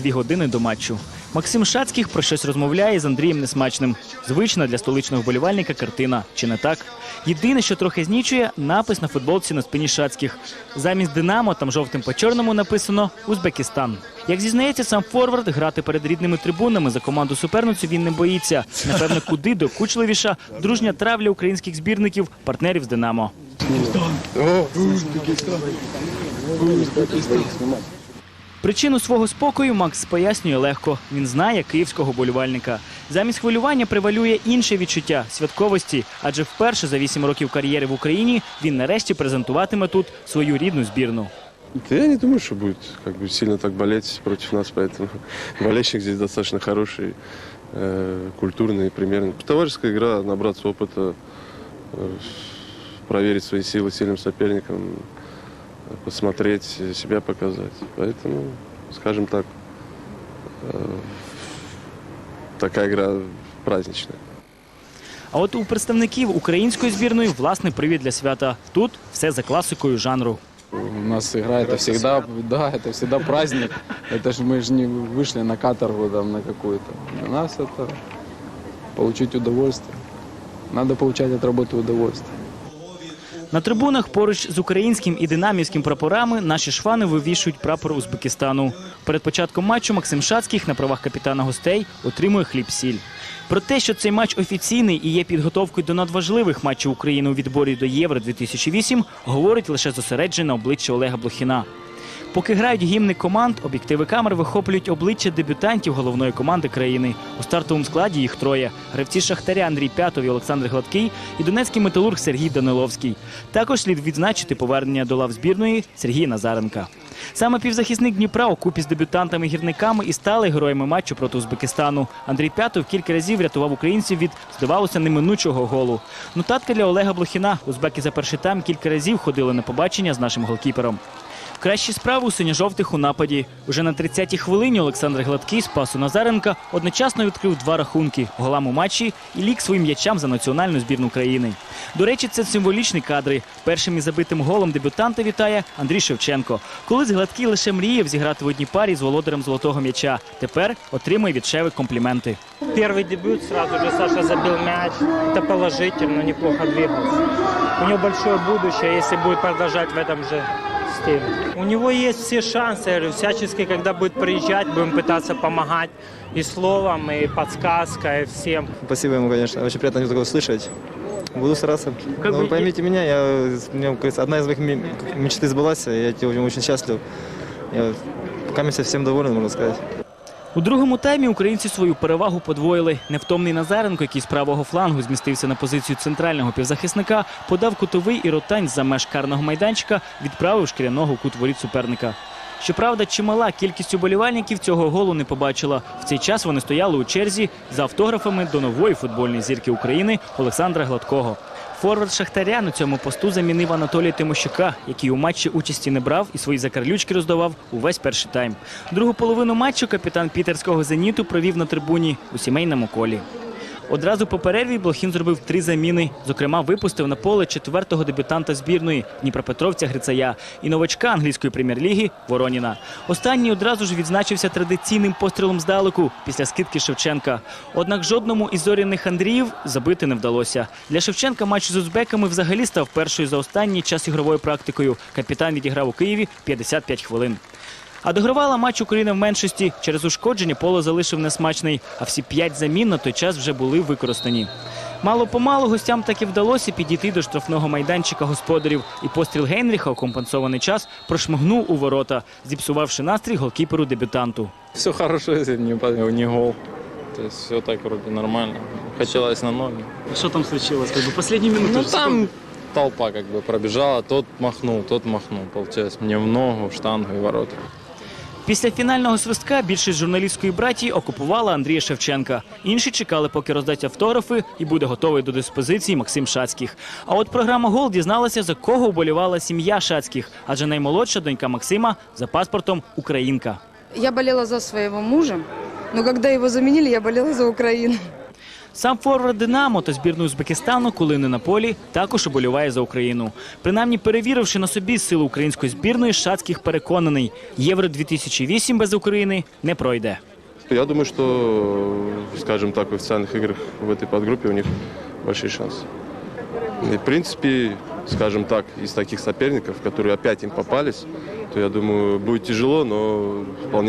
дві години до матчу. Максим Шацьких про щось розмовляє з Андрієм Несмачним. Звична для столичного вболівальника картина. Чи не так? Єдине, що трохи знічує, напис на футболці на спині Шацьких. Замість Динамо там жовтим по чорному написано Узбекистан. Як зізнається сам Форвард, грати перед рідними трибунами за команду суперницю він не боїться. Напевно, куди докучливіша дружня травля українських збірників, партнерів з Динамо. Причину свого спокою Макс пояснює легко. Він знає київського болівальника. Замість хвилювання привалює інше відчуття святковості, адже вперше за вісім років кар'єри в Україні він нарешті презентуватиме тут свою рідну збірну. Да я не думаю, что будет как бы сильно так болеть против нас, поэтому болельщик здесь достаточно хороший, э, культурный, примерный. Товарищеская игра, набраться опыта, э, проверить свои силы сильным соперником, э, посмотреть, э, себя показать. Поэтому, скажем так, э, такая игра праздничная. А от у представників української збірної власний привід для свята. Тут все за класикою жанру. У нас игра это всегда, да, это всегда праздник. Это же мы же не вышли на каторгу там на какую-то. Для нас это получить удовольствие. Надо получать от работы удовольствие. На трибунах поруч з українським і динамівським прапорами наші швани вивішують прапор Узбекистану. Перед початком матчу Максим Шацьких на правах капітана гостей отримує хліб-сіль. Про те, що цей матч офіційний і є підготовкою до надважливих матчів України у відборі до Євро 2008, говорить лише зосереджене обличчя Олега Блохіна. Поки грають гімни команд, об'єктиви камер вихоплюють обличчя дебютантів головної команди країни. У стартовому складі їх троє: гравці Шахтаря Андрій П'ятов і Олександр Гладкий і донецький металург Сергій Даниловський. Також слід відзначити повернення до лав збірної Сергія Назаренка. Саме півзахисник Дніпра у купі з дебютантами гірниками і стали героями матчу проти Узбекистану. Андрій П'ятов кілька разів рятував українців від, здавалося, неминучого голу. Нотатка для Олега Блохіна. Узбеки за перший тайм кілька разів ходили на побачення з нашим голкіпером. Кращі справи у синьо-жовтих у нападі. Уже на 30-й хвилині Олександр Гладкий з пасу Назаренка одночасно відкрив два рахунки голам у матчі і лік своїм м'ячам за національну збірну країни. До речі, це символічні кадри. Першим із забитим голом дебютанта вітає Андрій Шевченко. Колись Гладкий лише мріяв зіграти в одній парі з володарем золотого м'яча. Тепер отримує від Шеви компліменти. Первый дебют, сразу же Саша забил мяч. Это положительно, неплохо двигался. У него большое будущее, если будет продолжать в этом же стиле. У него есть все шансы, я говорю, всячески, когда будет приезжать, будем пытаться помогать и словом, и подсказкой, и всем. Спасибо ему, конечно. Очень приятно такое слышать. Буду стараться. Как Но бы поймите меня, я, у меня, как говорится, одна из моих ме- мечты сбылась. Я этим очень счастлив. Я пока месяц всем доволен, можно сказать. У другому таймі українці свою перевагу подвоїли. Невтомний Назаренко, який з правого флангу змістився на позицію центрального півзахисника, подав кутовий і ротань за меж карного майданчика, відправив шкіряного кут воріт суперника. Щоправда, чимала кількість уболівальників цього голу не побачила. В цей час вони стояли у черзі за автографами до нової футбольної зірки України Олександра Гладкого. Форвард Шахтаря на цьому посту замінив Анатолія Тимощука, який у матчі участі не брав і свої закарлючки роздавав увесь перший тайм. Другу половину матчу капітан пітерського зеніту провів на трибуні у сімейному колі. Одразу по перерві Блохін зробив три заміни. Зокрема, випустив на поле четвертого дебютанта збірної Дніпропетровця Грицая і новачка англійської прем'єр-ліги Вороніна. Останній одразу ж відзначився традиційним пострілом здалеку після скидки Шевченка. Однак жодному із зоряних Андріїв забити не вдалося. Для Шевченка матч з узбеками взагалі став першою за останній час ігровою практикою. Капітан відіграв у Києві 55 хвилин. А догравала матч Україна в меншості. Через ушкодження поле залишив несмачний, а всі п'ять замін на той час вже були використані. Мало помалу гостям таки вдалося підійти до штрафного майданчика господарів, і постріл Гейнріха у компенсований час прошмигнув у ворота, зіпсувавши настрій голкіперу дебютанту. Все хорошо, если не, не гол. То есть все так вроде нормально. Хотелось на ноги. Що там случилось? Как бы минути. Ну там толпа как бы пробежала, тот махнул, тот махнул. Получилось мне в ногу, в штангу и ворота. Після фінального свистка більшість журналістської братії окупувала Андрія Шевченка. Інші чекали, поки роздать автографи і буде готовий до диспозиції Максим Шацьких. А от програма Гол дізналася, за кого вболівала сім'я Шацьких, адже наймолодша донька Максима за паспортом українка. Я болела за своего мужа, но когда его заменили, я болела за Украину. Сам форвард Динамо та збірну Узбекистану, коли не на полі, також оболіває за Україну. Принаймні, перевіривши на собі силу української збірної, Шацьких переконаний, Євро 2008 без України не пройде. Я думаю, что, скажем так, в официальных играх в этой подгруппе у них большие шансы. И, в принципе, скажем так, из таких соперников, которые опять им попались, то я думаю, будет тяжело, но вполне